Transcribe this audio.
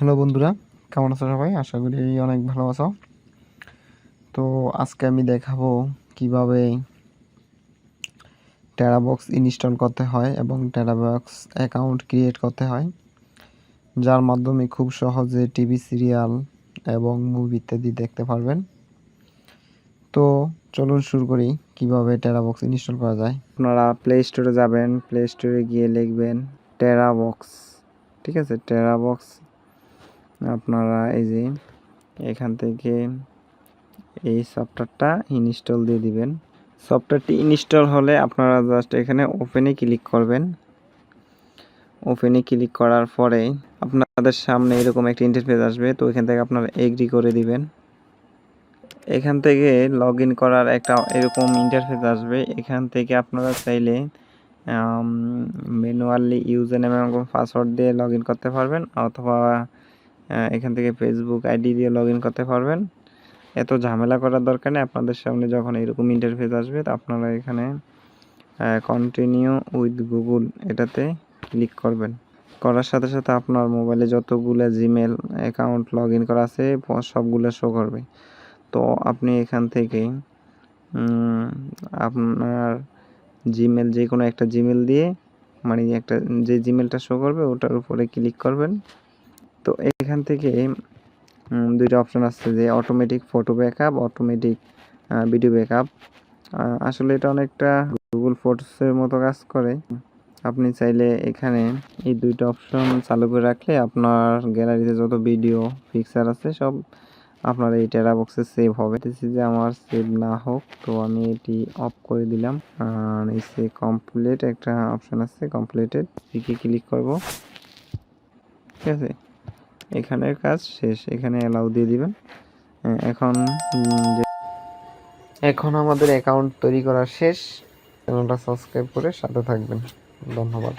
Hello বন্ধুরা, কেমন আছো সবাই? আশা করি অনেক ভালো আছো। তো আজকে আমি দেখাবো কীভাবে টেরাবক্স ইনস্টল করতে হয় এবং টেরাবক্স অ্যাকাউন্ট ক্রিয়েট করতে হয়, যার মাধ্যমে খুব সহজে টিভি সিরিয়াল এবং মুভি ইত্যাদি দেখতে পারবেন। তো চলুন শুরু করি, কীভাবে টেরাবক্স ইনস্টল করা যায়। আপনারা প্লে স্টোরে যাবেন প্লে স্টোরে গিয়ে লিখবেন টেরাবক্স ঠিক আছে? টেরাবক্স আপনারা এই যে এখান থেকে এই সফটওয়্যারটা ইনস্টল দিয়ে দিবেন। সফটওয়্যারটি ইনস্টল হলে আপনারা জাস্ট এখানে ওপেনে ক্লিক করবেন। ওপেনে ক্লিক করার পরে আপনাদের সামনে এরকম একটা ইন্টারফেস আসবে, তো এখান থেকে আপনারা এগ্রি করে দিবেন। এখান থেকে লগ করার একটা এরকম ইন্টারফেস আসবে। এখান থেকে আপনারা চাইলে ম্যানুয়ালি ইউজার নেম এবং পাসওয়ার্ড দিয়ে লগ করতে পারবেন, অথবা এখান থেকে ফেসবুক আইডি দিয়ে লগ করতে পারবেন। এত ঝামেলা করার দরকার নেই। আপনাদের সামনে যখন এরকম ইন্টারফেস আসবে, তো আপনারা এখানে কন্টিনিউ উইথ গুগল এটাতে ক্লিক করবেন। করার সাথে সাথে আপনার মোবাইলে যতগুলো জিমেল অ্যাকাউন্ট লগ ইন করা আছে সবগুলো শো করবে। তো আপনি এখান থেকে আপনার জিমেল যে কোনো একটা জিমেল দিয়ে মানে একটা, যে জিমেলটা শো করবে, ওটার উপরে ক্লিক করবেন। তো এখান থেকে দুইটা অপশন আসছে যে automatic photo backup automatic video backup আসলে এটা অনেকটা গুগল ফটোসের মতো কাজ করে। আপনি চাইলে এখানে এই দুইটা অপশন চালু করে রাখলে আপনার গ্যালারিতে যত ভিডিও পিকচার আছে সব আপনার এই টেরা বক্সে সেভ হবে। যে আমার সেভ না হোক, তো আমি এটি অফ করে দিলাম। আর কমপ্লিট একটা অপশন আছে কমপ্লিটেড ক্লিক করব। ঠিক আছে? এখানের কাজ শেষ, এখানে অ্যালাউ দিয়ে দিবেন। এখন এখন আমাদের অ্যাকাউন্ট তৈরি করা শেষ। চ্যানেলটা সাবস্ক্রাইব করে সাথে থাকবেন। ধন্যবাদ।